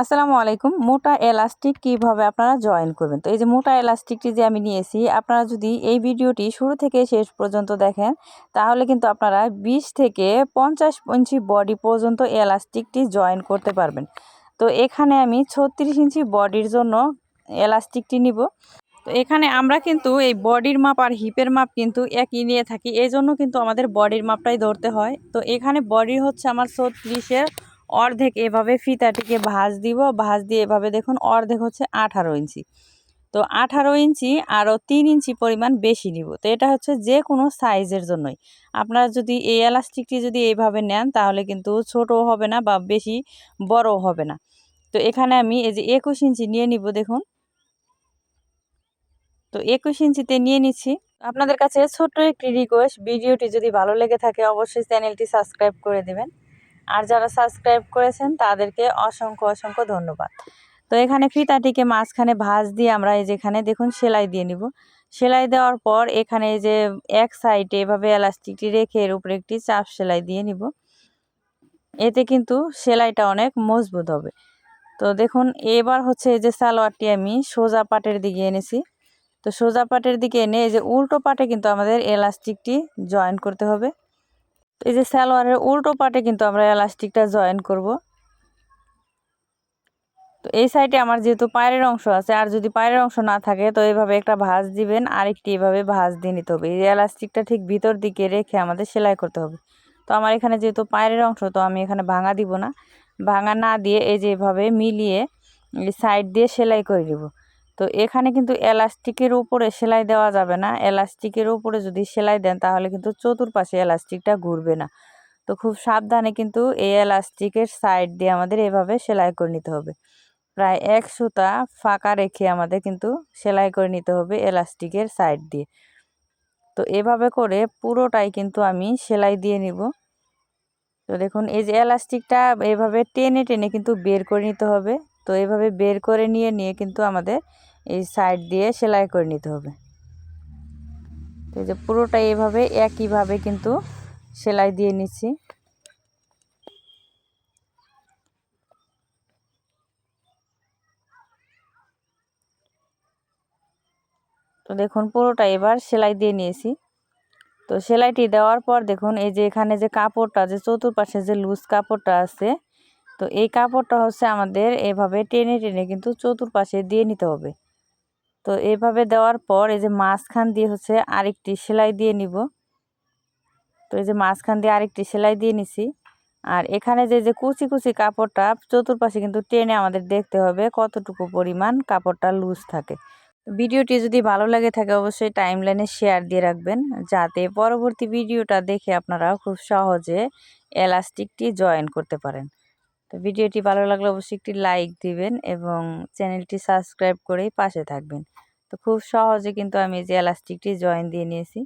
আসসালামু আলাইকুম। মোটা এলাস্টিক কীভাবে আপনারা জয়েন করবেন? তো এই যে মোটা এলাস্টিকটি যে আমি নিয়েছি, আপনারা যদি এই ভিডিওটি শুরু থেকে শেষ পর্যন্ত দেখেন, তাহলে কিন্তু আপনারা 20 থেকে পঞ্চাশ ইঞ্চি বডি পর্যন্ত এলাস্টিকটি জয়েন করতে পারবেন। তো এখানে আমি ছত্রিশ ইঞ্চি বডির জন্য এলাস্টিকটি নিব। তো এখানে আমরা কিন্তু এই বডির মাপ আর হিপের মাপ কিন্তু একই নিয়ে থাকি। এই জন্য কিন্তু আমাদের বডির মাপটাই ধরতে হয়। তো এখানে বডি হচ্ছে আমার ছত্রিশের অর্ধেক এভাবে ফিতাটিকে ভাঁজ দিব, ভাঁজ দিয়ে এভাবে দেখুন অর্ধেক হচ্ছে আঠারো ইঞ্চি। তো আঠারো ইঞ্চি আরও তিন ইঞ্চি পরিমাণ বেশি নিব। তো এটা হচ্ছে যে কোনো সাইজের জন্যই। আপনারা যদি এই এলাস্টিকটি যদি এইভাবে নেন তাহলে কিন্তু ছোটও হবে না বা বেশি বড়ও হবে না। তো এখানে আমি এই যে একুশ ইঞ্চি নিয়ে নিব দেখুন। তো একুশ ইঞ্চিতে নিয়ে নিচ্ছি। আপনাদের কাছে ছোট্ট একটি রিকোয়েস্ট ভিডিওটি যদি ভালো লেগে থাকে অবশ্যই চ্যানেলটি সাবস্ক্রাইব করে দেবেন। আর যারা সাবস্ক্রাইব করেছেন, তাদেরকে অসংখ্য অসংখ্য ধন্যবাদ। তো এখানে ফিতাটিকে মাঝখানে ভাঁজ দিয়ে আমরা এই যেখানে দেখুন সেলাই দিয়ে নিব। সেলাই দেওয়ার পর এখানে এই যে এক সাইডে এভাবে এলাস্টিকটি রেখে এর উপরে একটি চাপ সেলাই দিয়ে নিব। এতে কিন্তু সেলাইটা অনেক মজবুত হবে। তো দেখুন, এবার হচ্ছে এই যে সালোয়ারটি আমি সোজা পাটের দিকে এনেছি। তো সোজা পাটের দিকে এনে এই যে উল্টো পাটে কিন্তু আমাদের এলাস্টিকটি জয়েন করতে হবে। এই যে সালোয়ারের উল্টো পাটে কিন্তু আমরা এলাস্টিকটা জয়েন করব। তো এই সাইডে আমার যেহেতু পায়ের অংশ আছে, আর যদি পায়ের অংশ না থাকে, তো এইভাবে একটা ভাঁজ দিবেন, আরেকটি এভাবে ভাঁজ দিয়ে নিতে হবে। এই এলাস্টিকটা ঠিক ভিতর দিকে রেখে আমাদের সেলাই করতে হবে। তো আমার এখানে যেহেতু পায়ের অংশ, তো আমি এখানে ভাঙা দিব না। ভাঙা না দিয়ে এই যে এভাবে মিলিয়ে সাইড দিয়ে সেলাই করে দিব তো এখানে কিন্তু এলাস্টিকের উপরে সেলাই দেওয়া যাবে না। এলাস্টিকের উপরে যদি সেলাই দেন, তাহলে কিন্তু চতুর্পাশে এলাস্টিকটা ঘুরবে না। তো খুব সাবধানে কিন্তু এই এলাস্টিকের সাইড দিয়ে আমাদের এভাবে সেলাই করে নিতে হবে। প্রায় এক সুতা ফাঁকা রেখে আমাদের কিন্তু সেলাই করে নিতে হবে এলাস্টিকের সাইড দিয়ে। তো এভাবে করে পুরোটাই কিন্তু আমি সেলাই দিয়ে নিব। তো দেখুন, এই যে এলাস্টিকটা এভাবে টেনে টেনে কিন্তু বের করে নিতে হবে। তো এভাবে বের করে নিয়ে নিয়ে কিন্তু আমাদের এই সাইড দিয়ে সেলাই করে নিতে হবে। এই যে পুরোটা এভাবে, একইভাবে কিন্তু সেলাই দিয়ে নিচ্ছি। তো দেখুন, পুরোটা এবার সেলাই দিয়ে নিয়েছি। তো সেলাইটি দেওয়ার পর দেখুন, এই যে এখানে যে কাপড়টা, যে চতুর্পাশে যে লুজ কাপড়টা আছে, তো এই কাপড়টা হচ্ছে আমাদের এভাবে টেনে টেনে কিন্তু চতুর্পাশে দিয়ে নিতে হবে। তো এভাবে দেওয়ার পর এই যে মাঝখান দিয়ে হচ্ছে আরেকটি সেলাই দিয়ে নিব। তো এই যে মাঝখান দিয়ে আরেকটি সেলাই দিয়ে নিছি। আর এখানে যে যে কুচি কুচি কাপড়টা চতুর্পাশে কিন্তু টেনে আমাদের দেখতে হবে কতটুকু পরিমাণ কাপড়টা লুজ থাকে। ভিডিওটি যদি ভালো লাগে থাকে অবশ্যই টাইম লাইনে শেয়ার দিয়ে রাখবেন যাতে পরবর্তী ভিডিওটা দেখে আপনারা খুব সহজে এলাস্টিকটি জয়েন করতে পারেন। তো ভিডিওটি ভালো লাগলে অবশ্যই একটি লাইক দিবেন এবং চ্যানেলটি সাবস্ক্রাইব করেই পাশে থাকবেন। তো খুব সহজে কিন্তু আমি যে এলাস্টিকটি জয়েন দিয়ে নিয়েছি